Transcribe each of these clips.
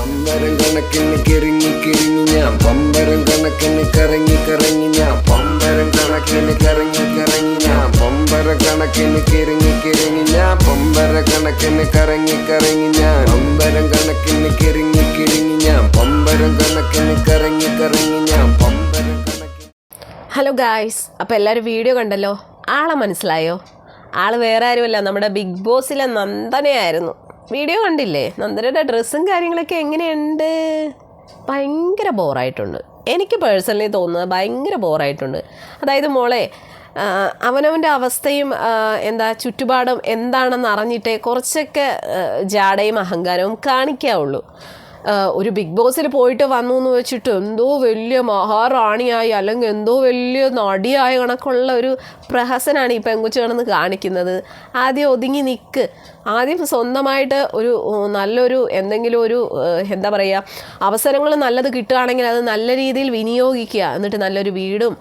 പമ്പരം കണക്കിന് കിറങ്ങി കിറങ്ങി ഞാൻ. പമ്പരം കണക്കിന് കറങ്ങി കറങ്ങി ഞാൻ. പമ്പരം കണക്കിന് കറങ്ങി കറങ്ങി ഞാൻ. പമ്പര കണക്കിന് കിറങ്ങി കിറങ്ങി ഞാൻ. പമ്പര കണക്കിന് കറങ്ങി കറങ്ങി ഞാൻ. പമ്പരം കണക്കിന് കിറങ്ങി കിറങ്ങി ഞാൻ. പമ്പരം കണക്കിന് കറങ്ങി കറങ്ങി ഞാൻ. പമ്പരം ഹലോ ഗായ്സ് അപ്പോൾ എല്ലാവരും വീഡിയോ കണ്ടല്ലോ? ആളെ മനസ്സിലായോ? ആൾ വേറെ ആരുമല്ല. നമ്മുടെ ബിഗ് ബോസിലെ നന്ദനയായിരുന്നു. വീഡിയോ കണ്ടില്ലേ? നന്ദനയുടെ ഡ്രസ്സും കാര്യങ്ങളൊക്കെ എങ്ങനെയുണ്ട്? ഭയങ്കര ബോറായിട്ടുണ്ട്. എനിക്ക് പേഴ്സണലി തോന്നുന്നത് ഭയങ്കര ബോറായിട്ടുണ്ട്. അതായത് മോളെ അവനവന്റെ അവസ്ഥയും എന്താ ചുറ്റുപാടും എന്താണെന്ന് അറിഞ്ഞിട്ടേ കുറച്ചൊക്കെ ജാടയും അഹങ്കാരവും കാണിക്കാവുള്ളൂ. ഒരു ബിഗ് ബോസിൽ പോയിട്ട് വന്നു എന്ന് വെച്ചിട്ട് എന്തോ വലിയ മഹാറാണിയായി അല്ലെങ്കിൽ എന്തോ വലിയ നടിയായ കണക്കുള്ള ഒരു പ്രഹസനാണ് ഈ പെങ്കുച്ചു കിടന്ന് കാണിക്കുന്നത്. ആദ്യം ഒതുങ്ങി നിൽക്ക് ആദ്യം സ്വന്തമായിട്ട് ഒരു നല്ലൊരു എന്തെങ്കിലും ഒരു എന്താ പറയുക അവസരങ്ങൾ നല്ലത് കിട്ടുകയാണെങ്കിൽ അത് നല്ല രീതിയിൽ വിനിയോഗിക്കുക. എന്നിട്ട് നല്ലൊരു വീടും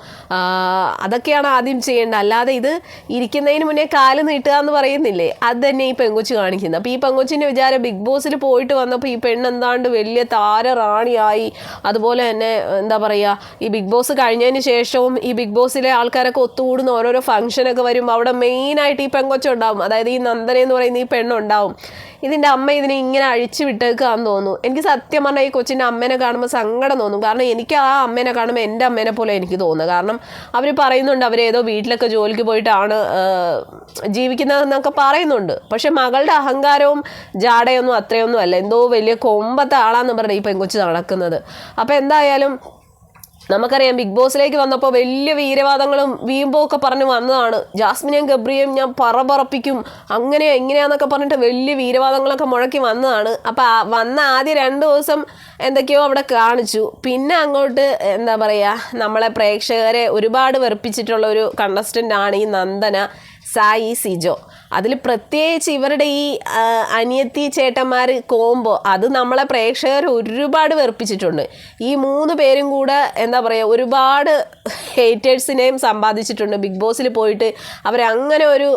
അതൊക്കെയാണ് ആദ്യം ചെയ്യേണ്ടത്. അല്ലാതെ ഇത് ഇരിക്കുന്നതിന് മുന്നേ കാൽ നീട്ടുക എന്ന് പറയുന്നില്ലേ? അത് തന്നെ ഈ പെങ്കൊച്ച് കാണിക്കുന്നത്. അപ്പോൾ ഈ പെങ്കൊച്ചിന്റെ വിചാരം ബിഗ് ബോസിൽ പോയിട്ട് വന്നപ്പോൾ ഈ പെണ്ണ് എന്താണ്ട് വലിയ താര റാണിയായി. അതുപോലെ തന്നെ എന്താ പറയുക ഈ ബിഗ് ബോസ് കഴിഞ്ഞതിന് ശേഷവും ഈ ബിഗ് ബോസിലെ ആൾക്കാരൊക്കെ ഒത്തുകൂടുന്ന ഓരോരോ ഫംഗ്ഷനൊക്കെ വരും. അവിടെ മെയിനായിട്ട് ഈ പെങ്കൊച്ചുണ്ടാവും അതായത് ഈ നന്ദന എന്ന് പറയുന്ന ഈ പെണ്ണുണ്ടാവും. ഇതിന്റെ അമ്മ ഇതിനെ ഇങ്ങനെ അഴിച്ചു വിട്ടേക്കാന്ന് തോന്നുന്നു. എനിക്ക് സത്യം പറഞ്ഞാൽ ഈ കൊച്ചിന്റെ അമ്മേനെ കാണുമ്പോൾ സങ്കടം തോന്നും. കാരണം എനിക്ക് ആ അമ്മേനെ കാണുമ്പോൾ എന്റെ അമ്മേനെ പോലെ എനിക്ക് തോന്നുന്നത് കാരണം അവർ പറയുന്നുണ്ട് അവർ ഏതോ വീട്ടിലൊക്കെ ജോലിക്ക് പോയിട്ടാണ് ജീവിക്കുന്നതെന്നൊക്കെ പറയുന്നുണ്ട്. പക്ഷെ മകളുടെ അഹങ്കാരവും ജാടയൊന്നും അത്രയൊന്നും അല്ല. എന്തോ വലിയ കൊമ്പത്തെ ആളാന്ന് പറഞ്ഞ ഈ പെങ്കൊച്ച് നടക്കുന്നത്. അപ്പോൾ എന്തായാലും നമുക്കറിയാം ബിഗ് ബോസിലേക്ക് വന്നപ്പോൾ വലിയ വീരവാദങ്ങളും വീമ്പോ ഒക്കെ പറഞ്ഞ് വന്നതാണ്. ജാസ്മിനെയും ഗബ്രിയെയും ഞാൻ പറ പറപ്പിക്കും അങ്ങനെയാ ഇങ്ങനെയാന്നൊക്കെ പറഞ്ഞിട്ട് വലിയ വീരവാദങ്ങളൊക്കെ മുഴക്കി വന്നതാണ്. അപ്പോൾ വന്ന ആദ്യ രണ്ട് ദിവസം എന്തൊക്കെയോ അവിടെ കാണിച്ചു. പിന്നെ അങ്ങോട്ട് എന്താ പറയുക നമ്മളെ പ്രേക്ഷകരെ ഒരുപാട് വെറുപ്പിച്ചിട്ടുള്ള ഒരു കണ്ടസ്റ്റന്റ് ആണ് ഈ നന്ദന സായി സിജോ. അതിൽ പ്രത്യേകിച്ച് ഇവരുടെ ഈ അനിയത്തി ചേട്ടന്മാർ കോമ്പോ അത് നമ്മളെ പ്രേക്ഷകർ ഒരുപാട് വെറുപ്പിച്ചിട്ടുണ്ട്. ഈ മൂന്ന് പേരും കൂടെ എന്താ പറയുക ഒരുപാട് ഹേറ്റേഴ്സിനെയും സമ്പാദിച്ചിട്ടുണ്ട്. ബിഗ് ബോസിൽ പോയിട്ട് അവരങ്ങനെ ഒരു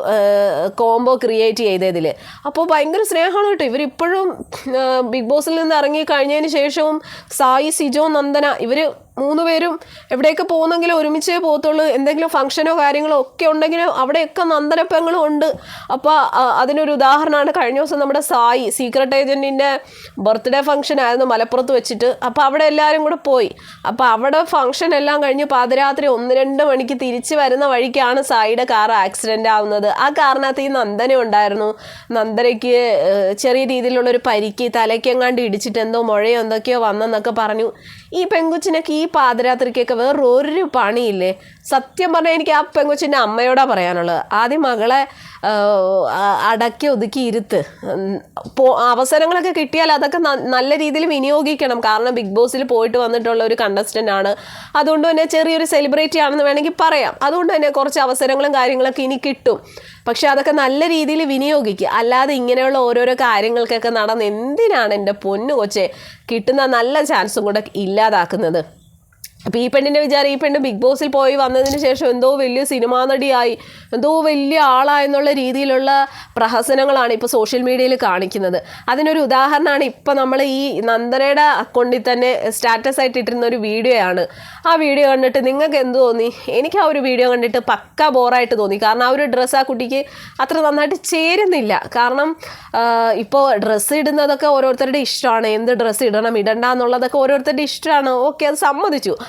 കോംബോ ക്രിയേറ്റ് ചെയ്തതിൽ അപ്പോൾ ഭയങ്കര സ്നേഹമാണ് കേട്ടോ. ഇവരിപ്പോഴും ബിഗ് ബോസിൽ നിന്ന് ഇറങ്ങി കഴിഞ്ഞതിന് ശേഷവും സായി സിജോ നന്ദന ഇവർ മൂന്ന് പേരും എവിടെയൊക്കെ പോകുന്നെങ്കിലും ഒരുമിച്ചേ പോകത്തുള്ളൂ. എന്തെങ്കിലും ഫംഗ്ഷനോ കാര്യങ്ങളോ ഒക്കെ ഉണ്ടെങ്കിലും അവിടെയൊക്കെ നന്ദനപ്പങ്ങളും ഉണ്ട്. അപ്പോൾ അതിനൊരു ഉദാഹരണമാണ് കഴിഞ്ഞ ദിവസം നമ്മുടെ സായി സീക്രട്ട് ഏജന്റിന്റെ ബർത്ത്ഡേ ഫംഗ്ഷൻ ആയിരുന്നു മലപ്പുറത്ത് വെച്ചിട്ട്. അപ്പോൾ അവിടെ എല്ലാവരും കൂടെ പോയി. അപ്പോൾ അവിടെ ഫംഗ്ഷൻ എല്ലാം കഴിഞ്ഞ് പാതിരാത്രി ഒന്ന് രണ്ട് മണിക്ക് തിരിച്ച് വരുന്ന വഴിക്കാണ് സായിയുടെ കാർ ആക്സിഡന്റ് ആവുന്നത്. ആ കാറിനകത്ത് ഈ നന്ദന ഉണ്ടായിരുന്നു. നന്ദനയ്ക്ക് ചെറിയ രീതിയിലുള്ളൊരു പരിക്ക് തലയ്ക്കെങ്ങാണ്ട് ഇടിച്ചിട്ട് എന്തോ മുഴയോ എന്തൊക്കെയോ വന്നെന്നൊക്കെ പറഞ്ഞു. ഈ പെങ്കുച്ചിനൊക്കെ ഈ പാതിരാത്രിക്കൊക്കെ വേറൊരു പണിയില്ലേ? സത്യം പറഞ്ഞാൽ എനിക്ക് ആ പെങ്കുച്ചിന്റെ അമ്മയോടാ പറയാനുള്ളത്. ആദ്യം മകളെ അടക്കി ഒതുക്കി ഇരുത്ത്. അവസരങ്ങളൊക്കെ കിട്ടിയാൽ അതൊക്കെ നല്ല രീതിയിൽ വിനിയോഗിക്കണം. കാരണം ബിഗ് ബോസിൽ പോയിട്ട് വന്നിട്ടുള്ള ഒരു കണ്ടസ്റ്റന്റ് ആണ്. അതുകൊണ്ട് തന്നെ ചെറിയൊരു സെലിബ്രിറ്റി ആണെന്ന് വേണമെങ്കിൽ പറയാം. അതുകൊണ്ട് തന്നെ കുറച്ച് അവസരങ്ങളും കാര്യങ്ങളൊക്കെ ഇനി കിട്ടും. പക്ഷെ അതൊക്കെ നല്ല രീതിയിൽ വിനിയോഗിക്കുക അല്ലാതെ ഇങ്ങനെയുള്ള ഓരോരോ കാര്യങ്ങൾക്കൊക്കെ നടന്ന് എന്തിനാണ് എന്റെ പൊന്നു കൊച്ചെ കിട്ടുന്ന നല്ല ചാൻസും കൂടെ ഇല്ലാതാക്കുന്നത്? അപ്പോൾ ഈ പെണ്ണിന്റെ വിചാരം ഈ പെണ്ണ് ബിഗ് ബോസിൽ പോയി വന്നതിന് ശേഷം എന്തോ വലിയ സിനിമാ നടിയായി എന്തോ വലിയ ആളായെന്നുള്ള രീതിയിലുള്ള പ്രഹസനങ്ങളാണ് ഇപ്പോൾ സോഷ്യൽ മീഡിയയിൽ കാണിക്കുന്നത്. അതിനൊരു ഉദാഹരണമാണ് ഇപ്പൊ നമ്മൾ ഈ നന്ദനയുടെ അക്കൗണ്ടിൽ തന്നെ സ്റ്റാറ്റസ് ആയിട്ട് ഇട്ടിരുന്ന ഒരു വീഡിയോ ആണ്. ആ വീഡിയോ കണ്ടിട്ട് നിങ്ങൾക്ക് എന്ത് തോന്നി? എനിക്ക് ആ ഒരു വീഡിയോ കണ്ടിട്ട് പക്ക ബോറായിട്ട് തോന്നി. കാരണം ആ ഒരു ഡ്രസ്സ് ആ കുട്ടിക്ക് അത്ര നന്നായിട്ട് ചേരുന്നില്ല. കാരണം ഇപ്പോൾ ഡ്രസ്സ് ഇടുന്നതൊക്കെ ഓരോരുത്തരുടെ ഇഷ്ടമാണ്. എന്ത് ഡ്രസ്സ് ഇടണം ഇടണ്ട എന്നുള്ളതൊക്കെ ഓരോരുത്തരുടെ ഇഷ്ടമാണ്. ഓക്കെ അത് സമ്മതിച്ചു.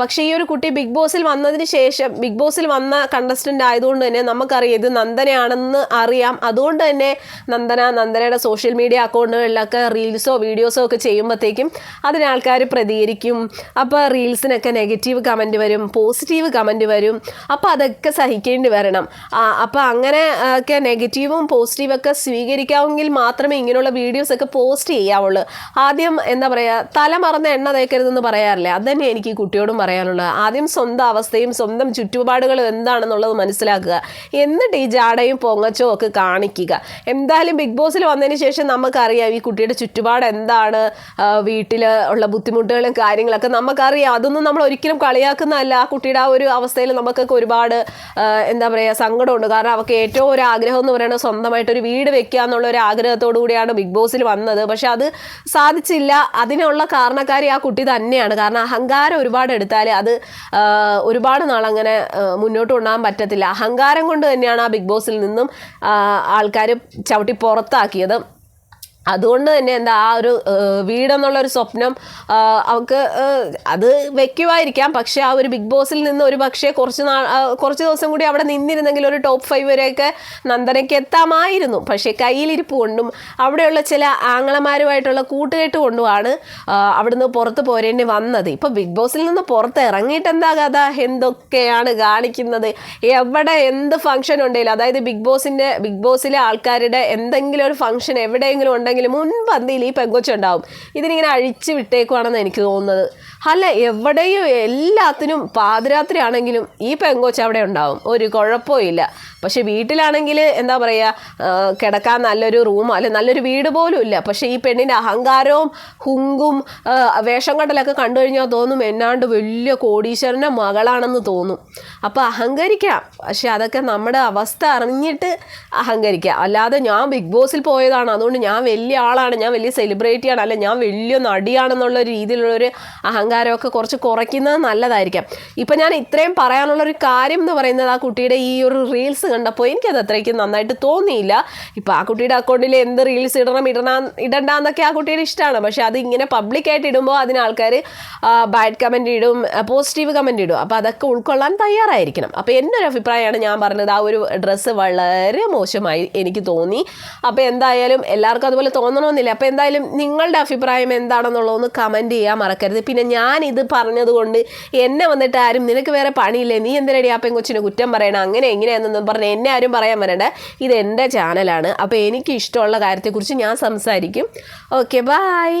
പക്ഷേ ഈ ഒരു കുട്ടി ബിഗ് ബോസിൽ വന്നതിന് ശേഷം ബിഗ് ബോസിൽ വന്ന കണ്ടസ്റ്റന്റ് ആയതുകൊണ്ട് തന്നെ നമുക്കറിയാം ഇത് നന്ദനയാണെന്ന് അറിയാം. അതുകൊണ്ട് തന്നെ നന്ദന നന്ദനയുടെ സോഷ്യൽ മീഡിയ അക്കൗണ്ടുകളിലൊക്കെ റീൽസോ വീഡിയോസോ ഒക്കെ ചെയ്യുമ്പോഴത്തേക്കും അതിന് ആൾക്കാർ പ്രതികരിക്കും. അപ്പോൾ റീൽസിനൊക്കെ നെഗറ്റീവ് കമന്റ് വരും പോസിറ്റീവ് കമന്റ് വരും. അപ്പോൾ അതൊക്കെ സഹിക്കേണ്ടി വരണം. അപ്പോൾ അങ്ങനെ ഒക്കെ നെഗറ്റീവും പോസിറ്റീവും ഒക്കെ സ്വീകരിക്കാമെങ്കിൽ മാത്രമേ ഇങ്ങനെയുള്ള വീഡിയോസ് ഒക്കെ പോസ്റ്റ് ചെയ്യാവുള്ളൂ. ആദ്യം എന്താ പറയുക തല മറന്ന എണ്ണ തേക്കരുതെന്ന് പറയാറില്ലേ? അത് തന്നെ എനിക്ക് ഈ കുട്ടിയോടും പറയാനുള്ളത്? ആദ്യം സ്വന്തം അവസ്ഥയും സ്വന്തം ചുറ്റുപാടുകളും എന്താണെന്നുള്ളത് മനസ്സിലാക്കുക. എന്നിട്ട് ഈ ജാടയും പൊങ്ങച്ചോ ഒക്കെ കാണിക്കുക. എന്തായാലും ബിഗ് ബോസിൽ വന്നതിന് ശേഷം നമുക്കറിയാം ഈ കുട്ടിയുടെ ചുറ്റുപാട് എന്താണ് വീട്ടിൽ ഉള്ള ബുദ്ധിമുട്ടുകളും കാര്യങ്ങളൊക്കെ നമുക്കറിയാം. അതൊന്നും നമ്മൾ ഒരിക്കലും കളിയാക്കുന്നതല്ല. ആ കുട്ടിയുടെ ആ ഒരു അവസ്ഥയിൽ നമുക്കൊക്കെ ഒരുപാട് എന്താ പറയുക സങ്കടമുണ്ട്. കാരണം അവർക്ക് ഏറ്റവും ഒരു ആഗ്രഹം എന്ന് പറയുന്നത് സ്വന്തമായിട്ട് ഒരു വീട് വെക്കുക എന്നുള്ള ഒരു ആഗ്രഹത്തോടു കൂടിയാണ് ബിഗ് ബോസിൽ വന്നത്. പക്ഷെ അത് സാധിച്ചില്ല. അതിനുള്ള കാരണക്കാരി ആ കുട്ടി തന്നെയാണ്. കാരണം അഹങ്കാരം ഒരുപാട് എടുത്താൽ അത് ഒരുപാട് നാൾ അങ്ങനെ മുന്നോട്ട് കൊണ്ടുപോകാൻ പറ്റത്തില്ല. അഹങ്കാരം കൊണ്ട് തന്നെയാണ് ആ ബിഗ് ബോസിൽ നിന്നും ആൾക്കാർ ചവിട്ടി പുറത്താക്കിയത്. അതുകൊണ്ട് തന്നെ എന്താ ആ ഒരു വീടെന്നുള്ള ഒരു സ്വപ്നം അവൾക്ക് അത് വെക്കുമായിരിക്കാം പക്ഷേ ആ ഒരു ബിഗ് ബോസിൽ നിന്ന് ഒരു പക്ഷേ കുറച്ച് നാൾ കുറച്ച് ദിവസം കൂടി അവിടെ നിന്നിരുന്നെങ്കിൽ ഒരു ടോപ്പ് ഫൈവ് വരെയൊക്കെ നന്ദനയ്ക്ക് എത്താമായിരുന്നു. പക്ഷേ കയ്യിലിരിപ്പ് കൊണ്ടും അവിടെയുള്ള ചില ആങ്ങളമാരുമായിട്ടുള്ള കൂട്ടുകെട്ട് കൊണ്ടുമാണ് അവിടുന്ന് പുറത്ത് പോരേണ്ടി വന്നത്. ഇപ്പോൾ ബിഗ് ബോസിൽ നിന്ന് പുറത്ത് ഇറങ്ങിയിട്ട് എന്താ കഥ? എന്തൊക്കെയാണ് കാണിക്കുന്നത്? എവിടെ എന്ത് ഫംഗ്ഷൻ ഉണ്ടെങ്കിലും അതായത് ബിഗ് ബോസിന്റെ ബിഗ് ബോസിലെ ആൾക്കാരുടെ എന്തെങ്കിലും ഒരു ഫംഗ്ഷൻ എവിടെയെങ്കിലും മുൻപന്തിയിൽ ഈ പെങ്കൊച്ചുണ്ടാവും ഇതിനിങ്ങനെ അഴിച്ചു വിട്ടേക്കുവാണെന്ന് എനിക്ക് തോന്നുന്നത്. അല്ല എവിടെയും എല്ലാത്തിനും പാതിരാത്രിയാണെങ്കിലും ഈ പെങ്കൊച്ച് അവിടെ ഉണ്ടാവും. ഒരു കുഴപ്പവും ഇല്ല. പക്ഷേ വീട്ടിലാണെങ്കിൽ എന്താ പറയുക കിടക്കാൻ നല്ലൊരു റൂം അല്ലെ നല്ലൊരു വീട് പോലും ഇല്ല. പക്ഷെ ഈ പെണ്ണിന്റെ അഹങ്കാരവും ഹുങ്കും വേഷം കണ്ടലൊക്കെ കണ്ടു കഴിഞ്ഞാൽ തോന്നും എന്നാണ്ട് വലിയ കോടീശ്വരന്റെ മകളാണെന്ന് തോന്നും. അപ്പോൾ അഹങ്കരിക്കാം. പക്ഷെ അതൊക്കെ നമ്മുടെ അവസ്ഥ അറിഞ്ഞിട്ട് അഹങ്കരിക്കാം. അല്ലാതെ ഞാൻ ബിഗ് ബോസിൽ പോയതാണ്. അതുകൊണ്ട് ഞാൻ വലിയ ആളാണ്. ഞാൻ വലിയ സെലിബ്രിറ്റിയാണ് അല്ല ഞാൻ വലിയ നടിയാണെന്നുള്ള രീതിയിലുള്ളൊരു അഹങ്കാരമൊക്കെ കുറച്ച് കുറയ്ക്കുന്നത് നല്ലതായിരിക്കാം. ഇപ്പം ഞാൻ ഇത്രയും പറയാനുള്ളൊരു കാര്യം എന്ന് പറയുന്നത് ആ കുട്ടിയുടെ ഈ ഒരു റീൽസ് കണ്ടപ്പോൾ എനിക്കത് അത്രയ്ക്ക് നന്നായിട്ട് തോന്നിയില്ല. ഇപ്പം ആ കുട്ടിയുടെ അക്കൗണ്ടിൽ എന്ത് റീൽസ് ഇടണം ഇടണം ഇടണ്ടെന്നൊക്കെ ആ കുട്ടിയുടെ ഇഷ്ടമാണ്. പക്ഷേ അത് ഇങ്ങനെ പബ്ലിക്കായിട്ട് ഇടുമ്പോൾ അതിന് ആൾക്കാർ ബാഡ് കമന്റ് ഇടും പോസിറ്റീവ് കമന്റ് ഇടും. അപ്പോൾ അതൊക്കെ ഉൾക്കൊള്ളാൻ തയ്യാറായിരിക്കണം. അപ്പോൾ എന്റെ ഒരു അഭിപ്രായമാണ് ഞാൻ പറഞ്ഞത്. ആ ഒരു ഡ്രസ്സ് വളരെ മോശമായി എനിക്ക് തോന്നി. അപ്പോൾ എന്തായാലും എല്ലാവർക്കും അതുപോലെ തോന്നണമെന്നില്ല. അപ്പോൾ എന്തായാലും നിങ്ങളുടെ അഭിപ്രായം എന്താണെന്നുള്ളതൊന്ന് കമന്റ് ചെയ്യാൻ മറക്കരുത്. പിന്നെ ഞാൻ ഇത് പറഞ്ഞതുകൊണ്ട് എന്നെ വന്നിട്ട് ആരും നിനക്ക് വേറെ പണിയില്ലേ? നീ എന്തിനടി ആ പെങ്കൊച്ചിനെ കുറ്റം പറയണം? അങ്ങനെ എങ്ങനെയാണെന്നൊന്നും പറഞ്ഞ് എന്നെ ആരും പറയാൻ വരണ്ട. ഇത് എന്റെ ചാനലാണ് അപ്പോൾ എനിക്ക് ഇഷ്ടമുള്ള കാര്യത്തെക്കുറിച്ച് ഞാൻ സംസാരിക്കും. Okay bye